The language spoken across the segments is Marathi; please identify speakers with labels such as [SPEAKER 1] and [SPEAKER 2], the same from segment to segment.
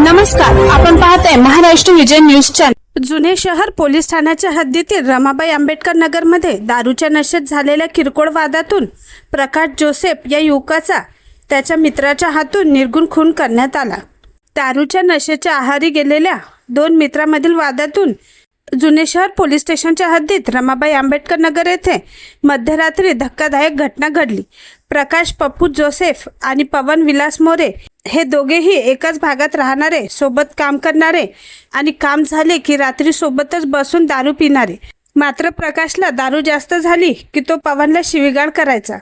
[SPEAKER 1] नमस्कार आपण पाहत आहे महाराष्ट्र विजय न्यूज चॅनल
[SPEAKER 2] जुने शहर पोलीस ठाण्याच्या हद्दीतील रमाबाई आंबेडकर नगरमध्ये दारूच्या नशेत झालेल्या किरकोळ वादातून प्रकाश जोसेफ या युवकाचा त्याच्या मित्राच्या हातून निर्गुण खून करण्यात आला. दारूच्या नशेच्या आहारी गेलेल्या दोन मित्रांमधील वादातून जुने शहर पोलीस स्टेशनच्या हद्दीत रमाबाई आंबेडकर नगर येथे मध्यरात्री धक्कादायक घटना घडली. प्रकाश पप्पू जोसेफ आणि पवन विलास मोरे हे दोघेही एकाच भागात राहणारे सोबत काम करणारे आणि काम झाले की रात्री सोबतच बसून दारू पिणारे. मात्र प्रकाशला दारू जास्त झाली की तो पवनला शिवीगाळ करायचा.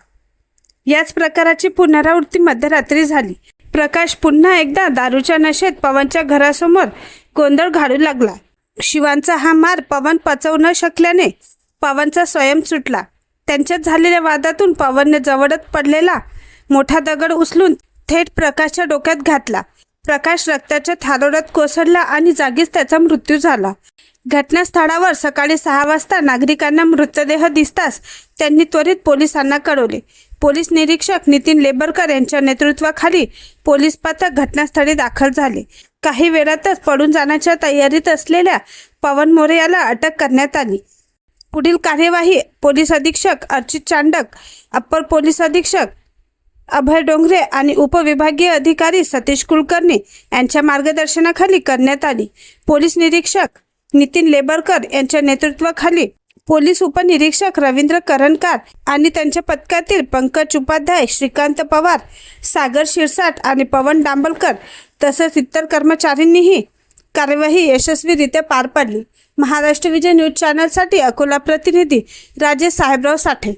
[SPEAKER 2] याच प्रकाराची पुनरावृत्ती मध्यरात्री झाली. प्रकाश पुन्हा एकदा दारूच्या नशेत पवनच्या घरासमोर गोंधळ घालू लागला. शिवांचा हा मार पवन पचवू न शकल्याने पवनचा स्वयं सुटला. त्यांच्यात झालेल्या वादातून पवनने जवळच पडलेला मोठा दगड उचलून थेट प्रकाशच्या डोक्यात घातला. प्रकाश रक्ताच्या थारोड्यात कोसळला आणि जागीच त्याचा मृत्यू झाला. घटनास्थळावर सकाळी सहा वाजता नागरिकांना मृतदेह दिसताच त्यांनी त्वरित पोलिसांना कळवले. पोलीस निरीक्षक नितीन लेबरकर यांच्या नेतृत्वाखाली पोलीस पथक घटनास्थळी दाखल झाले. काही वेळातच पडून जाण्याच्या तयारीत असलेल्या पवन मोरे याला अटक करण्यात आली. पुढील कार्यवाही पोलीस अधीक्षक अर्चित चांडक अप्पर पोलीस अधीक्षक अभय डोंगरे आणि उपविभागीय अधिकारी सतीश कुलकर्णी यांच्या मार्गदर्शनाखाली करण्यात आली. पोलीस निरीक्षक नितीन लेबरकर यांच्या नेतृत्वाखाली पोलीस उपनिरीक्षक रवींद्र करणकार आणि त्यांच्या पथकातील पंकज उपाध्याय श्रीकांत पवार सागर शिरसाट आणि पवन डांबलकर तसंच इतर कर्मचाऱ्यांनीही कार्यवाही यशस्वीरित्या पार पाडली. महाराष्ट्र विजय न्यूज चॅनलसाठी अकोला प्रतिनिधी राजेश साहेबराव साठे.